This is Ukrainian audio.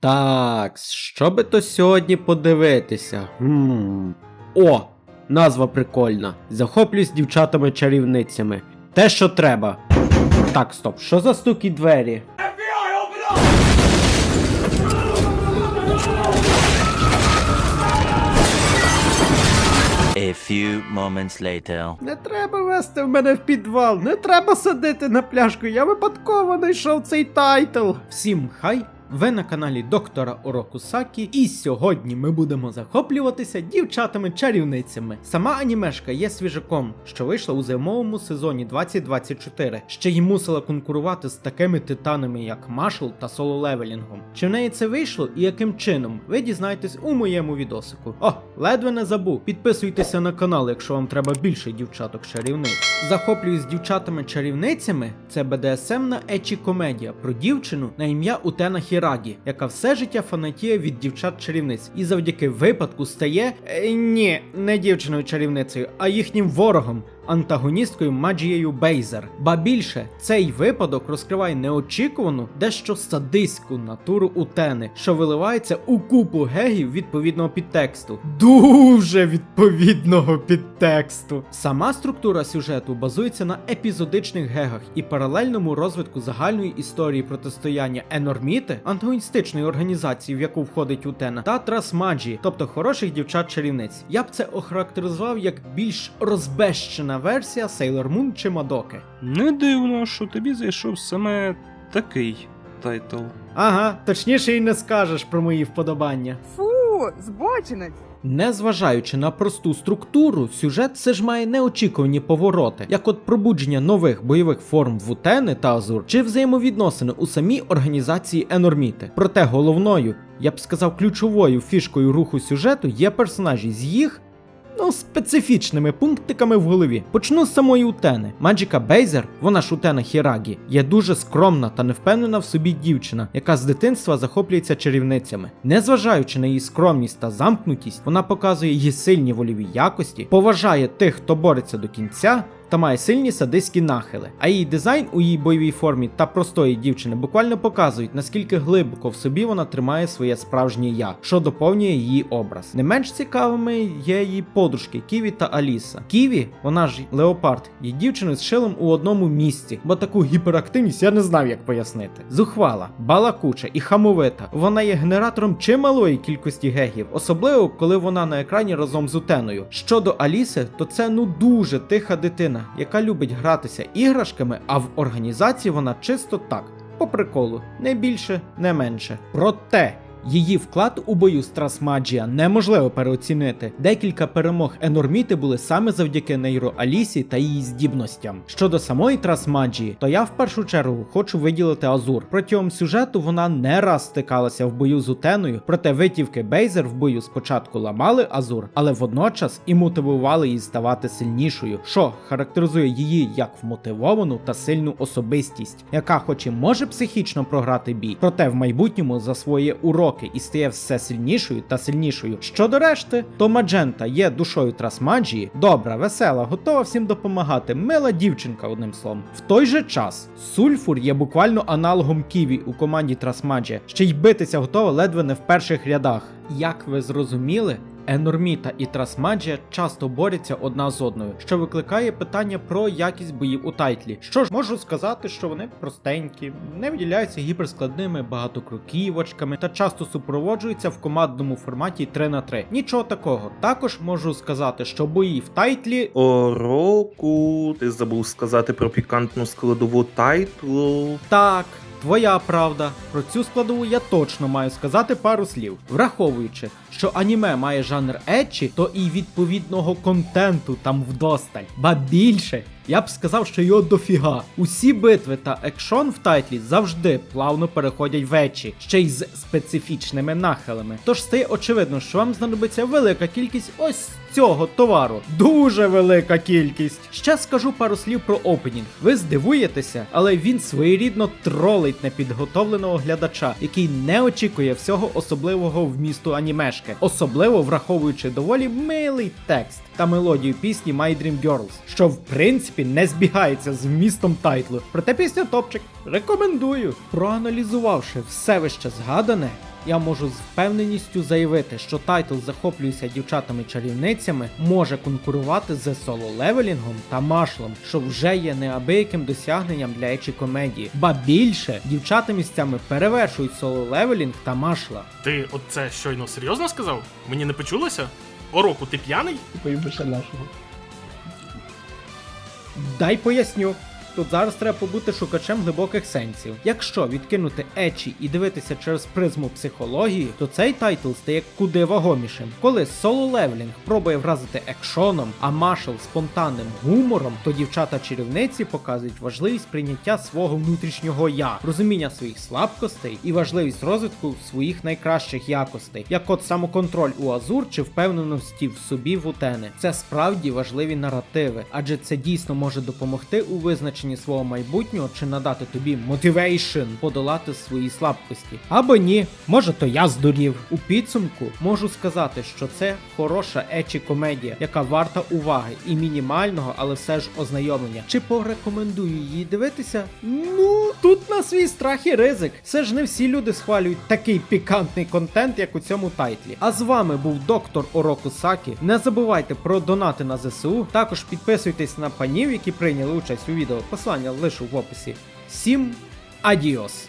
Так, що би то сьогодні подивитися? Хм. О, назва прикольна. Захоплююсь дівчатами-чарівницями. Те, що треба. Так, стоп, що за стуки двері? A few moments later. Не треба вести в мене в підвал, не треба садити на пляшку, я випадково знайшов цей тайтл. Всім хай! Ви на каналі доктора Ороку Сакі, і сьогодні ми будемо захоплюватися дівчатами-чарівницями. Сама анімешка є свіжаком, що вийшла у зимовому сезоні 2024. Ще й мусила конкурувати з такими титанами, як Машл та Соло Левелінгом. Чи в неї це вийшло і яким чином? Ви дізнаєтесь у моєму відосику. О, ледве не забув. Підписуйтеся на канал, якщо вам треба більше дівчаток-чарівниць. Захоплююсь дівчатами-чарівницями. Це БДСМна ечі комедія про дівчину на ім'я Утена Хірагі, яка все життя фанатіє від дівчат-чарівниць і завдяки випадку стає е, ні, не дівчиною-чарівницею, а їхнім ворогом. Антагоністкою Маджією Бейзер. Ба більше цей випадок розкриває неочікувану, дещо садистську натуру Утени, що виливається у купу гегів відповідного підтексту. Дуже відповідного підтексту. Сама структура сюжету базується на епізодичних гегах і паралельному розвитку загальної історії протистояння Енорміти, антагоністичної організації, в яку входить Утена, та Трасмаджі, тобто хороших дівчат-чарівниць. Я б це охарактеризував як більш розбещена версія Sailor Moon чи Мадоки. Не дивно, що тобі зайшов саме такий тайтл. Ага, точніше і не скажеш про мої вподобання. Фу, збочинець. Незважаючи на просту структуру, сюжет все ж має неочікувані повороти, як от пробудження нових бойових форм в Утени та Азур, чи взаємовідносини у самій організації Енорміти. Проте головною, я б сказав, ключовою фішкою руху сюжету є персонажі з їх. Ну, специфічними пунктиками в голові. Почну з самої Утени. Маджіка Бейзер, вона ж Утена Хірагі, є дуже скромна та невпевнена в собі дівчина, яка з дитинства захоплюється чарівницями. Незважаючи на її скромність та замкнутість, вона показує її сильні вольові якості, поважає тих, хто бореться до кінця. Та має сильні садистські нахили. А її дизайн у її бойовій формі та простої дівчини буквально показують, наскільки глибоко в собі вона тримає своє справжнє я, що доповнює її образ. Не менш цікавими є її подружки Ківі та Аліса. Ківі, вона ж Леопард, є дівчиною з шилом у одному місці, бо таку гіперактивність я не знав, як пояснити. Зухвала, балакуча і хамовита. Вона є генератором чималої кількості гегів, особливо коли вона на екрані разом з Утеною. Щодо Аліси, то це ну дуже тиха дитина, яка любить гратися іграшками, а в організації вона чисто так, по приколу, не більше, не менше. Проте. Її вклад у бою з Трасмаджія неможливо переоцінити. Декілька перемог Енорміти були саме завдяки нейро Алісі та її здібностям. Щодо самої Трасмаджії, то я в першу чергу хочу виділити Азур. Протягом сюжету вона не раз стикалася в бою з Утеною, проте витівки Бейзер в бою спочатку ламали Азур, але водночас і мотивували її ставати сильнішою, що характеризує її як вмотивовану та сильну особистість, яка, хоч і може психічно програти бій, проте в майбутньому засвоює уроки і стає все сильнішою та сильнішою. Щодо решти, то Маджента є душою Трасмаджії, добра, весела, готова всім допомагати, мила дівчинка, одним словом. В той же час Сульфур є буквально аналогом Ківі у команді Трасмаджія, ще й битися готова ледве не в перших рядах. Як ви зрозуміли, Енорміта і Трасмаджія часто борються одна з одною, що викликає питання про якість боїв у тайтлі. Що ж, можу сказати, що вони простенькі, не виділяються гіперскладними багатокроківочками та часто супроводжуються в командному форматі 3 на 3 Нічого такого. Також можу сказати, що бої в тайтлі Ороку, ти забув сказати про пікантну складову тайтлу. Так, твоя правда. Про цю складову я точно маю сказати пару слів. Враховуючи, що аніме має жанр етчі, то і відповідного контенту там вдосталь. Ба більше. Я б сказав, що його дофіга. Усі битви та екшон в тайтлі завжди плавно переходять в етчі, ще й з специфічними нахилами. Тож стає очевидно, що вам знадобиться велика кількість ось цього товару. Дуже велика кількість. Ще скажу пару слів про опенінг. Ви здивуєтеся, але він своєрідно тролить непідготовленого глядача, який не очікує всього особливого вмісту анімешки, особливо враховуючи доволі милий текст та мелодію пісні My Dream Girls, що в принципі принципі не збігається з вмістом тайтлу. Проте пісня топчик. Рекомендую. Проаналізувавши все вище згадане. Я можу з впевненістю заявити, що тайтл захоплююся дівчатами-чарівницями може конкурувати з соло-левелінгом та машлом, що вже є неабияким досягненням для ечі комедії. Ба більше дівчата місцями перевершують соло-левелінг та машла. Ти оце щойно серйозно сказав? Мені не почулося? Ороку, ти п'яний? Дай поясню. Тут зараз треба побути шукачем глибоких сенсів. Якщо відкинути ечі і дивитися через призму психології, то цей тайтл стає куди вагомішим. Коли соло левелінг пробує вразити екшоном, а Машел спонтанним гумором, то дівчата-чарівниці показують важливість прийняття свого внутрішнього я, розуміння своїх слабкостей і важливість розвитку своїх найкращих якостей, як от самоконтроль у Азур чи впевненості в собі в Утени. Це справді важливі наративи, адже це дійсно може допомогти у визначенні свого майбутнього чи надати тобі мотивейшн подолати свої слабкості. Або ні, може то я здурів. У підсумку можу сказати, що це хороша ечі комедія, яка варта уваги і мінімального, але все ж ознайомлення. Чи порекомендую її дивитися? Ну тут на свій страх і ризик. Все ж не всі люди схвалюють такий пікантний контент, як у цьому тайтлі. А з вами був доктор Ороку Сакі. Не забувайте про донати на ЗСУ. Також підписуйтесь на панів, які прийняли участь у відео. Посилання лишу в описі. Всім адіос!